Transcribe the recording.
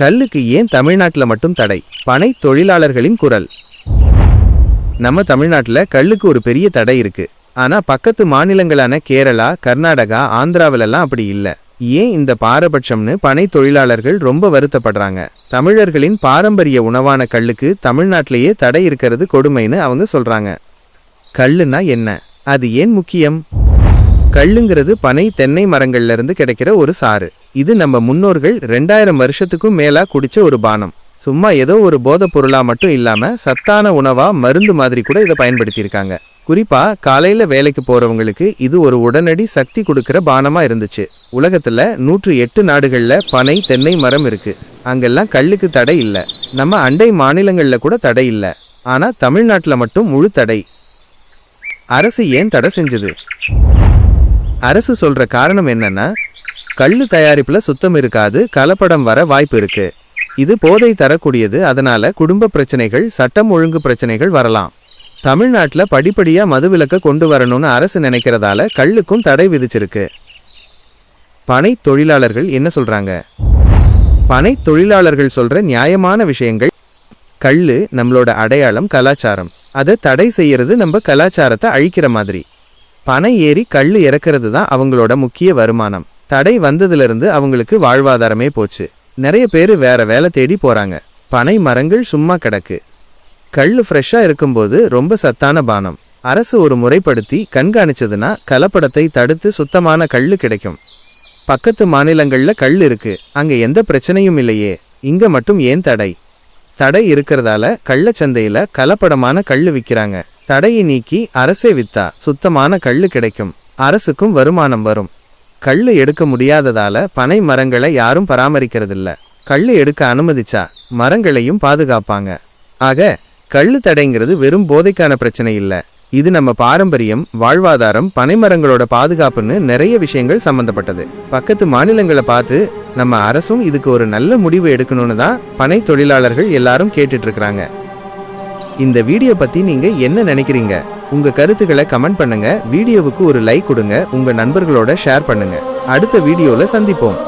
கல்லுக்கு ஏன் தமிழ்நாட்டில் மட்டும் தடை? பனை தொழிலாளர்களின் குரல். நம்ம தமிழ்நாட்டில் கல்லுக்கு ஒரு பெரிய தடை இருக்கு. ஆனா பக்கத்து மாநிலங்களான கேரளா கர்நாடகா ஆந்திராவிலெல்லாம் அப்படி இல்லை. ஏன் இந்த பாரபட்சம்னு பனை தொழிலாளர்கள் ரொம்ப வருத்தப்படுறாங்க. தமிழர்களின் பாரம்பரிய உணவான கல்லுக்கு தமிழ்நாட்டிலேயே தடை இருக்கிறது கொடுமைன்னு அவங்க சொல்றாங்க. கல்லுனா என்ன? அது ஏன் முக்கியம்? கல்லுங்கிறது பனை தென்னை மரங்கள்ல இருந்து கிடைக்கிற ஒரு சாறு. இது நம்ம முன்னோர்கள் ரெண்டாயிரம் வருஷத்துக்கும் மேலா குடிச்ச ஒரு பானம். சும்மா ஏதோ ஒரு போதைப் பொருளா மட்டும் இல்லாம சத்தான உணவா மருந்து மாதிரி கூட இதை பயன்படுத்தியிருக்காங்க. குறிப்பா காலையில வேலைக்கு போறவங்களுக்கு இது ஒரு உடனடி சக்தி கொடுக்கிற பானமா இருந்துச்சு. உலகத்துல நூற்று எட்டு நாடுகள்ல பனை தென்னை மரம் இருக்கு. அங்கெல்லாம் கல்லுக்கு தடை இல்ல. நம்ம அண்டை மாநிலங்கள்ல கூட தடை இல்ல. ஆனா தமிழ்நாட்டுல மட்டும் முழு தடை. அரசு ஏன் தடை செஞ்சது? அரசு சொல்ற காரணம் என்னன்னா கள்ளு தயாரிப்புல சுத்தம் இருக்காது கலப்படம் வர வாய்ப்பு இருக்கு. இது போதை தரக்கூடியது அதனால குடும்ப பிரச்சனைகள் சட்டம் ஒழுங்கு பிரச்சனைகள் வரலாம். தமிழ்நாட்டில் படிப்படியா மதுவிலக்க கொண்டு வரணும்னு அரசு நினைக்கிறதால கல்லுக்கும் தடை விதிச்சிருக்கு. பனை தொழிலாளர்கள் என்ன சொல்றாங்க? பனை தொழிலாளர்கள் சொல்ற நியாயமான விஷயங்கள் கல் நம்மளோட அடையாளம் கலாச்சாரம். அதை தடை செய்யறது நம்ம கலாச்சாரத்தை அழிக்கிற மாதிரி. பனை ஏறி கல் இறக்குறது தான் அவங்களோட முக்கிய வருமானம். தடை வந்ததிலிருந்து அவங்களுக்கு வாழ்வாதாரமே போச்சு. நிறைய பேர் வேற வேலை தேடி போறாங்க. பனை மரங்கள் சும்மா கிடக்கு. கல் ஃப்ரெஷ்ஷாக இருக்கும்போது ரொம்ப சத்தான பானம். அரசு ஒரு முறைப்படுத்தி கண்காணிச்சதுன்னா கலப்படத்தை தடுத்து சுத்தமான கல் கிடைக்கும். பக்கத்து மாநிலங்களில் கல் இருக்கு. அங்கே எந்த பிரச்சனையும் இல்லையே. இங்க மட்டும் ஏன் தடை? தடை இருக்கிறதால கள்ளச்சந்தையில கலப்படமான கல் விற்கிறாங்க தடையை நீக்கி அரசே வித்தா சுத்தமான கல் கிடைக்கும். அரசுக்கும் வருமானம் வரும். கல் எடுக்க முடியாததால பனை மரங்களை யாரும் பராமரிக்கிறதில்ல. கல் எடுக்க அனுமதிச்சா மரங்களையும் பாதுகாப்பாங்க. ஆக கல் தடைங்கிறது வெறும் போதைக்கான பிரச்சனை இல்லை. இது நம்ம பாரம்பரியம் வாழ்வாதாரம் பனைமரங்களோட பாதுகாப்புன்னு நிறைய விஷயங்கள் சம்பந்தப்பட்டது. பக்கத்து மாநிலங்களை பார்த்து நம்ம அரசும் இதுக்கு ஒரு நல்ல முடிவு எடுக்கணும்னு தான் பனை தொழிலாளர்கள் எல்லாரும் கேட்டுட்டு இருக்கிறாங்க. இந்த வீடியோ பற்றி நீங்கள் என்ன நினைக்கிறீங்க? உங்க கருத்துக்களை கமெண்ட் பண்ணுங்க வீடியோவுக்கு ஒரு லைக் கொடுங்க உங்க நண்பர்களோட ஷேர் பண்ணுங்க. அடுத்த வீடியோல சந்திப்போம்.